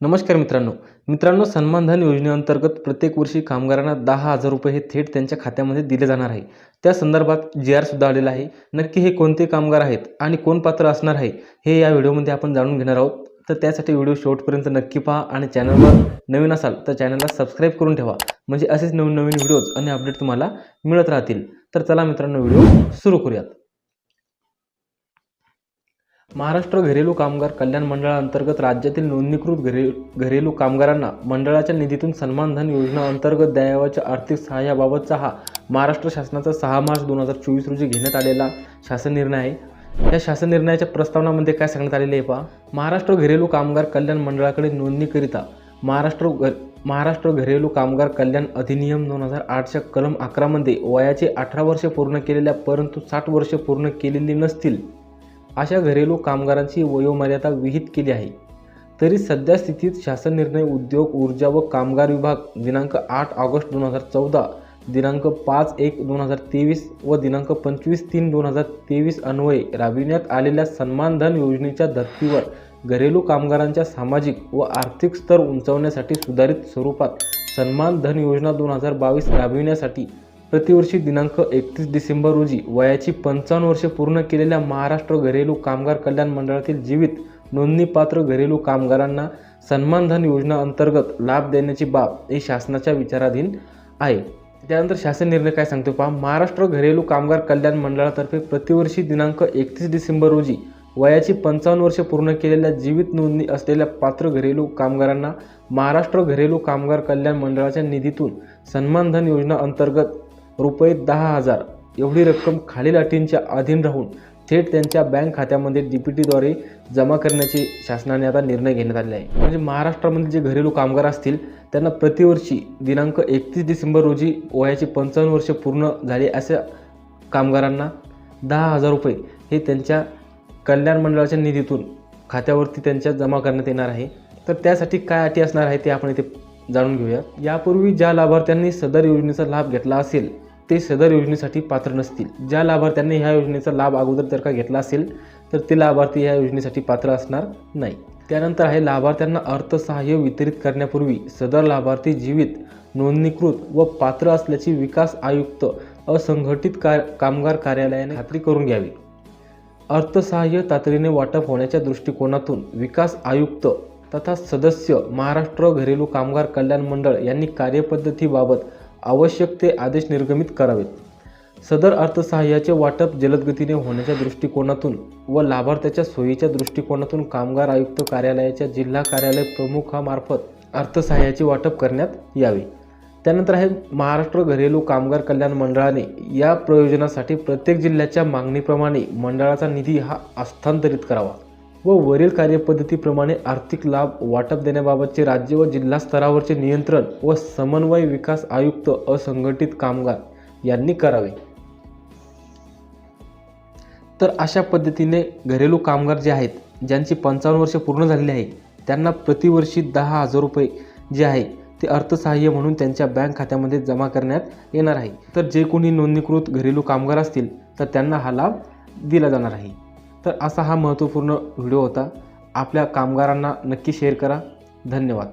नमस्कार मित्रांनो. मित्रांनो सन्मानधन योजनेअंतर्गत प्रत्येक वर्षी कामगारांना दहा हजार रुपये हे थेट त्यांच्या खात्यामध्ये दिले जाणार आहे. त्या संदर्भात जी आरसुद्धा आलेला आहे. नक्की हे कोणते कामगार आहेत आणि कोण पात्र असणार आहे हे या व्हिडिओमध्ये आपण जाणून घेणार आहोत. तर त्यासाठी व्हिडिओ शेवटपर्यंत नक्की पहा आणि चॅनलवर नवीन असाल तर चॅनलला सबस्क्राईब करून ठेवा. म्हणजे असेच नवीन नवीन व्हिडिओज आणि अपडेट तुम्हाला मिळत राहतील. तर चला मित्रांनो व्हिडिओ सुरू करूयात. महाराष्ट्र घरेलू कामगार कल्याण मंडळाअंतर्गत राज्यातील नोंदणीकृत घरे घरेलू कामगारांना मंडळाच्या निधीतून सन्मानधन योजना अंतर्गत द्यावयाच्या आर्थिक सहाय्याबाबतचा हा महाराष्ट्र शासनाचा सहा मार्च दोन हजार चोवीस रोजी घेण्यात आलेला शासन निर्णय आहे. या शासन निर्णयाच्या प्रस्तावनामध्ये काय सांगण्यात आलेले आहे पहा. महाराष्ट्र घरेलू कामगार कल्याण मंडळाकडे नोंदणीकरिता महाराष्ट्र घ महाराष्ट्र घरेलू कामगार कल्याण अधिनियम दोन हजार आठच्या कलम अकरामध्ये वयाचे अठरा वर्षे पूर्ण केलेल्या परंतु साठ वर्षे पूर्ण केलेली नसतील. अशा घरेलू कामगारांची वयोमर्यादा विहित केली आहे. तरी सध्या स्थितीत शासन निर्णय उद्योग ऊर्जा व कामगार विभाग दिनांक आठ ऑगस्ट दोन हजार चौदा दिनांक पाच एक दोन हजार तेवीस व दिनांक पंचवीस तीन दोन हजार तेवीस अन्वये राबविण्यात आलेल्या सन्मानधन योजनेच्या धर्तीवर घरेलू कामगारांच्या सामाजिक व आर्थिक स्तर उंचावण्यासाठी सुधारित स्वरूपात सन्मान धन योजना दोन हजार बावीस राबविण्यासाठी प्रतिवर्षी दिनांक एकतीस डिसेंबर रोजी वयाची पंचावन्न वर्षे पूर्ण केलेल्या महाराष्ट्र घरेलू कामगार कल्याण मंडळातील जीवित नोंदणीपात्र घरेलू कामगारांना सन्मानधन योजना अंतर्गत लाभ देण्याची बाब ही शासनाच्या विचाराधीन आहे. त्यानंतर शासन निर्णय काय सांगतो पहा. महाराष्ट्र घरेलू कामगार कल्याण मंडळातर्फे प्रतिवर्षी दिनांक एकतीस डिसेंबर रोजी वयाची पंचावन्न वर्षे पूर्ण केलेल्या जीवित नोंदणी असलेल्या पात्र घरेलू कामगारांना महाराष्ट्र घरेलू कामगार कल्याण मंडळाच्या निधीतून सन्मानधन योजना अंतर्गत रुपये दहा हजार एवढी रक्कम खालील अटींच्या अधीन राहून थेट त्यांच्या बँक खात्यामध्ये डी पी टीद्वारे जमा करण्याचे शासनाने आता निर्णय घेण्यात आले आहे. म्हणजे महाराष्ट्रामध्ये जे घरेलू कामगार असतील त्यांना प्रतिवर्षी दिनांक एकतीस डिसेंबर रोजी वयाची पंचावन्न वर्षे पूर्ण झाली अशा कामगारांना दहा हजार रुपये हे त्यांच्या कल्याण मंडळाच्या निधीतून खात्यावरती त्यांच्या जमा करण्यात येणार आहे. तर त्यासाठी काय अटी असणार आहे ते आपण इथे जाणून घेऊया. यापूर्वी ज्या लाभार्थ्यांनी सदर योजनेचा लाभ घेतला असेल ते सदर योजनेसाठी पात्र नसतील. ज्या लाभार्थ्यांनी ह्या योजनेचा लाभ अगोदर जर का घेतला असेल तर ते लाभार्थी ह्या योजनेसाठी पात्र असणार नाही. त्यानंतर आहे लाभार्थ्यांना अर्थसहाय्य वितरित करण्यापूर्वी सदर लाभार्थी जीवित नोंदणीकृत व पात्र असल्याची विकास आयुक्त असंघटित कार कामगार कार्यालयाने खात्री करून घ्यावी. अर्थसहाय्य तातडीने वाटप होण्याच्या दृष्टिकोनातून विकास आयुक्त तथा सदस्य महाराष्ट्र घरेलू कामगार कल्याण मंडळ यांनी कार्यपद्धतीबाबत आवश्यक ते आदेश निर्गमित करावेत. सदर अर्थसहाय्याचे वाटप जलदगतीने होण्याच्या दृष्टिकोनातून व लाभार्थ्याच्या सोयीच्या दृष्टिकोनातून कामगार आयुक्त कार्यालयाच्या जिल्हा कार्यालय प्रमुखामार्फत अर्थसहाय्याचे वाटप करण्यात यावे. त्यानंतर आहे महाराष्ट्र घरेलू कामगार कल्याण मंडळाने या प्रयोजनासाठी प्रत्येक जिल्ह्याच्या मागणीप्रमाणे मंडळाचा निधी हा हस्तांतरित करावा. व वरील कार्यपद्धतीप्रमाणे आर्थिक लाभ वाटप देण्याबाबतचे राज्य व जिल्हा स्तरावरचे नियंत्रण व समन्वय विकास आयुक्त असंघटित कामगार यांनी करावे. तर अशा पद्धतीने घरेलू कामगार जे आहेत ज्यांची पंचावन्न वर्षे पूर्ण झालेली आहे त्यांना प्रतिवर्षी दहा हजार रुपये जे आहे ते अर्थसहाय्य म्हणून त्यांच्या बँक खात्यामध्ये जमा करण्यात येणार आहे. तर जे कोणी नोंदणीकृत घरेलू कामगार असतील तर त्यांना हा लाभ दिला जाणार आहे. तर असा हा महत्त्वपूर्ण व्हिडिओ होता. आपल्या कामगारांना नक्की शेअर करा. धन्यवाद.